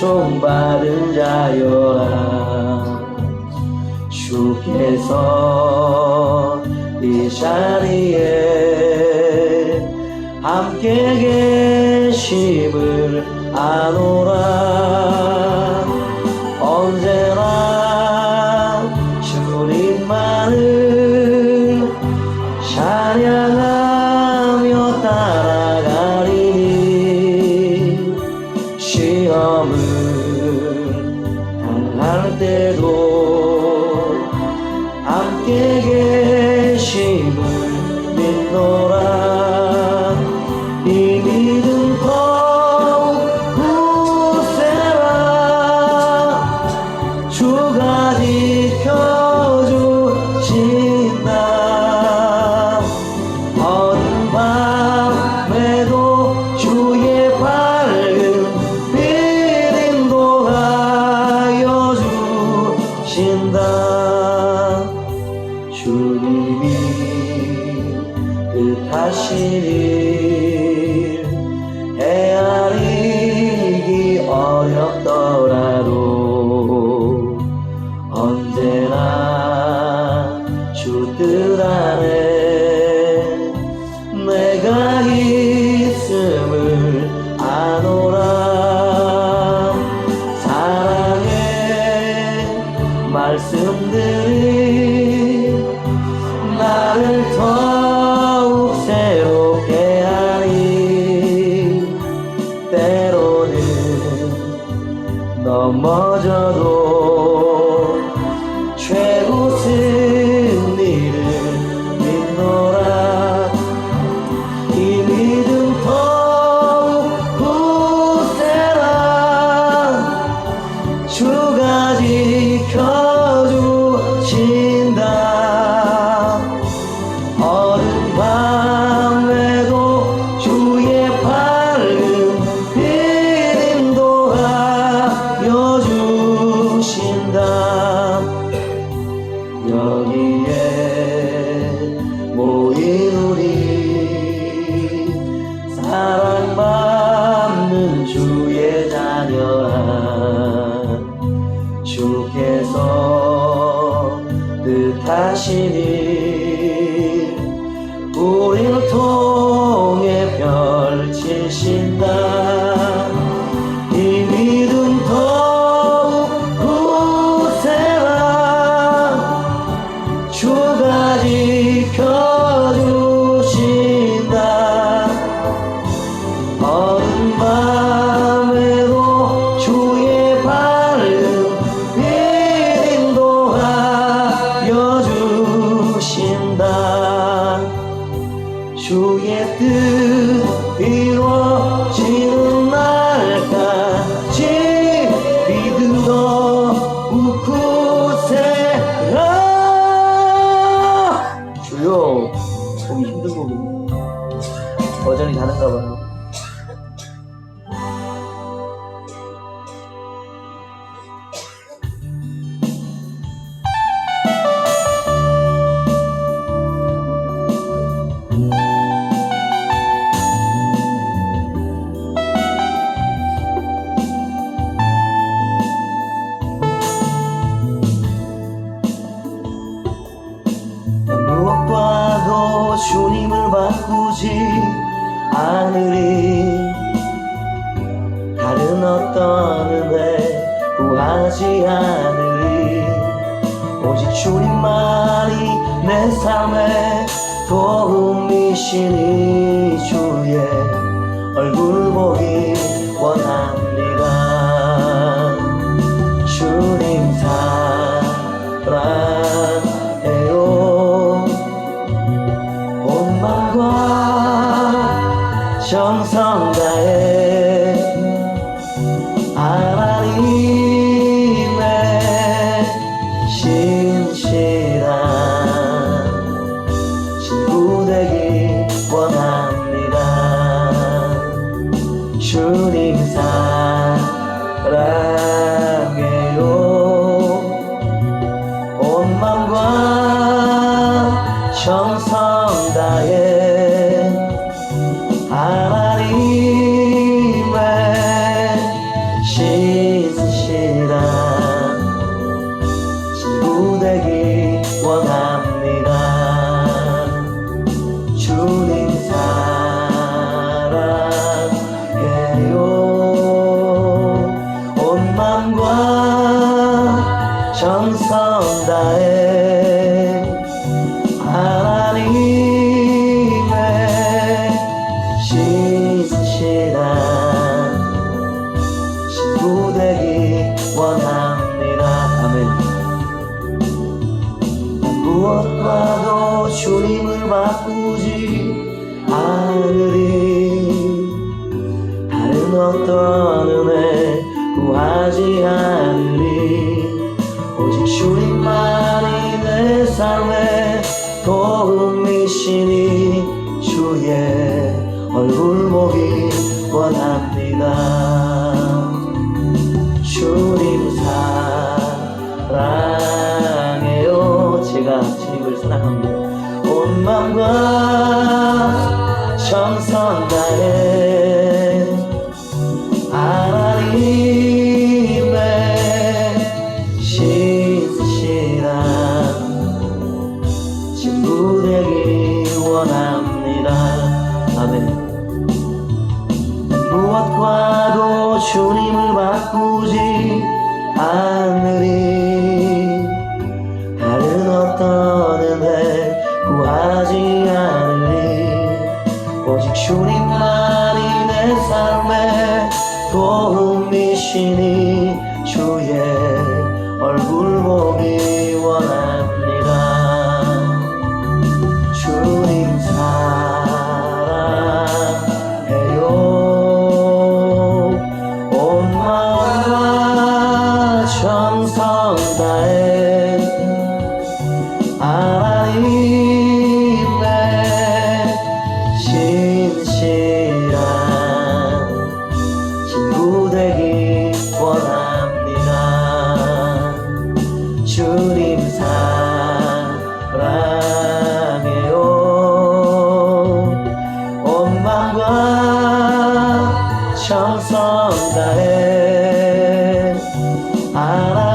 고통받은 자여라. 주께서 이 자리에 함께 계심을 아노 在心里 주의 뜻. 정성 엄마도 주님을 바꾸지 않으리. 다른 어떤 은혜 구하지 않으리. 오직 주님만이 내 삶에 도움이시니 주의 얼굴 보기 원하 I 마음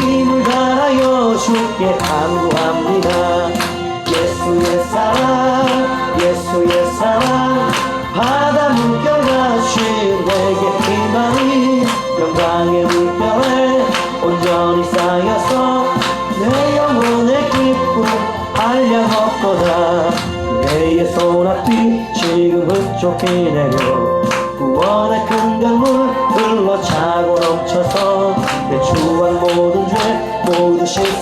힘을 다하여 주께 간구합니다. 예수의 사랑 예수의 사랑. 바다 물결같이 내게 희망이 영광의 물결에 온전히 쌓여서 내 영혼의 기쁨 한량 없도다 내의 손앞이 지금 흡족히 내려 구원의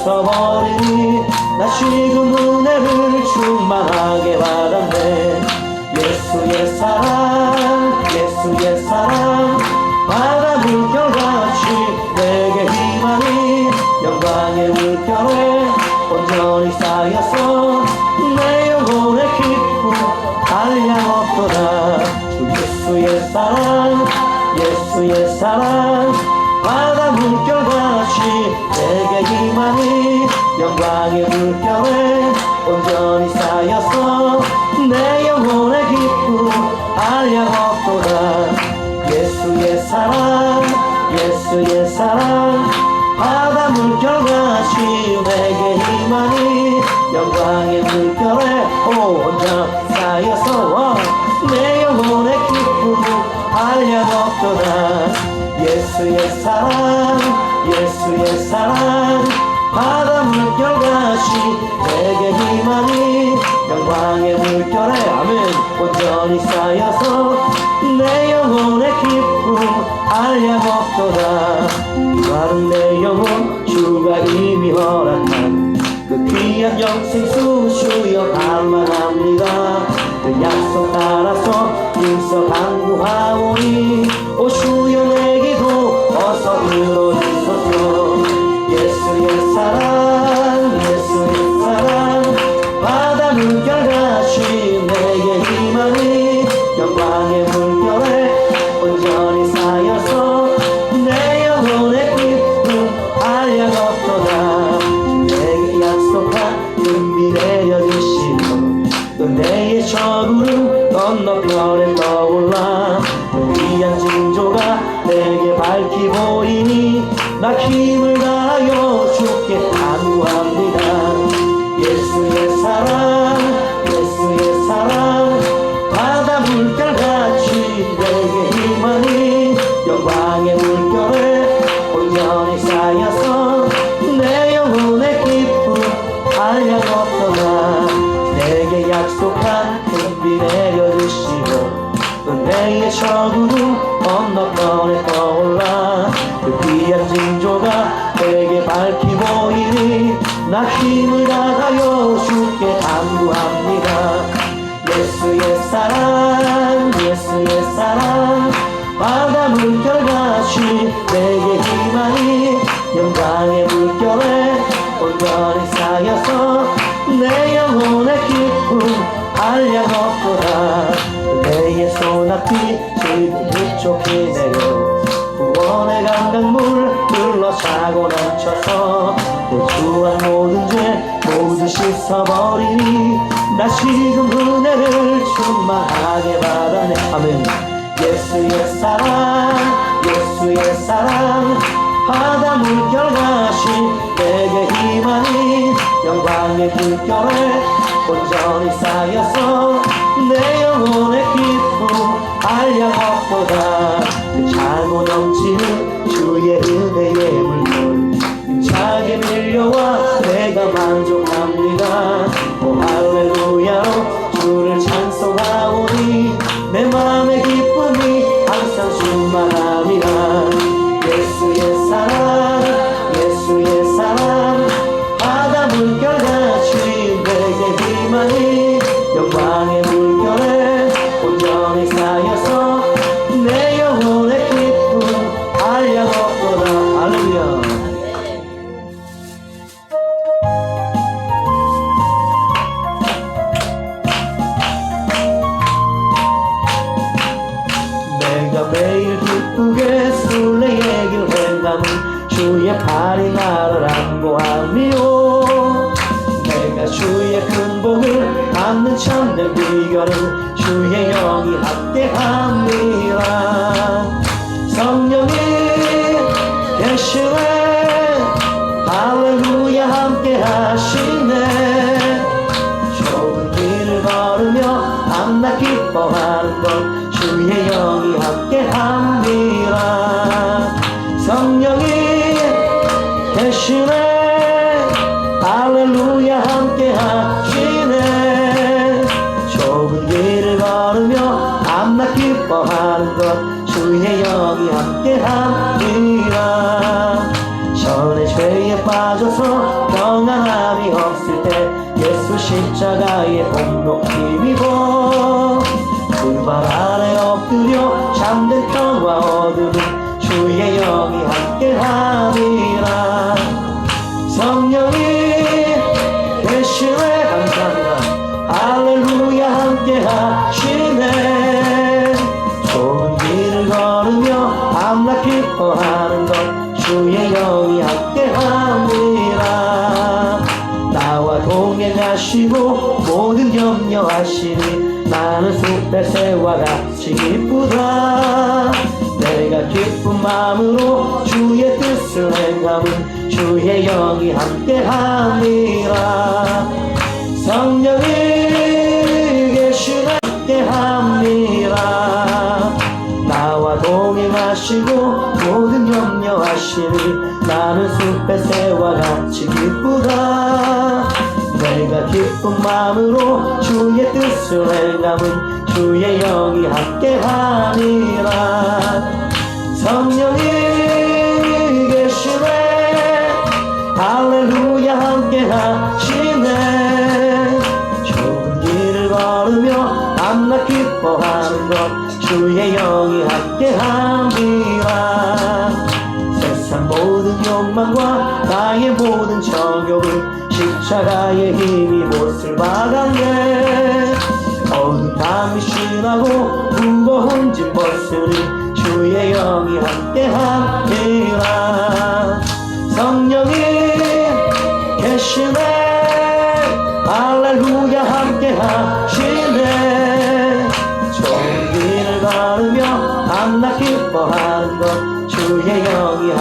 씻어버리니 나 지금 은혜를 충만하게 받았네 예수의 사랑 예수의 사랑. 바다 물결같이 내게 희망이 영광의 물결에 온전히 쌓여서 내 영혼의 기쁨 없도다. 주 예수의 사랑 예수의 사랑 영광의 물결에 온전 쌓여서 내 영혼의 기쁨 한량 없도다 예수의 사랑 예수의 사랑 바다 물결같이 내게 희망이 영광의 물결에 아멘. 온전히 쌓여서 내 영혼의 기쁨 없도다 마른 내 영혼 주가 이미 허락한 그 귀한 영생수 주여 갈망합니다 그 약속 힘을 다하여 주께 간구합니다. 예수의 사랑 예수의 사랑 예수의 사랑. 바다 물결같이 내게 희망이 영광의 물결에 온전히 쌓여서 내 영혼의 기쁨 없도다 내의 소낙비 지금 부족히 내려 구원의 강강물 흘러차고 넘쳐서 내 주한 모든 죄 모두 씻어버리니 나 지금 은혜를 충만하게 받아내 아멘. 예수의 사랑 예수의 사랑. 바다 물결 같이 내게 희망이 영광의 물결에 온전히 쌓여서 내 영혼의 기쁨 한량 없보다 그 차고 넘치는 주의 은혜의 물결. 힘차게 밀려와 내가 만족 계 예 새와 같이 기쁘다. 내가 기쁜 마음으로 주의 뜻을 행함은 주의 영이 함께합니다 성령이 계시네 함께합니다 나와 동행하시고 모든 염려하시니 나는 숲의 새와 같이 기쁘다. 내가 기쁜 마음으로 주의 뜻을 행함은 주의 영이 함께하니라. 성령이 계시네. 할렐루야 함께하시네. 좁은 길을 걸으며 밤낮 기뻐하는 것 주의 영이 함께합니다 세상 모든 욕망과 나의 모든 정욕을 십자가의 힘이 못을 막았네 더운 밤이 신하고 무거운 짐 벌스니 주의 영이 함께하니라 성령이 계시네 할렐루야 함께 하라.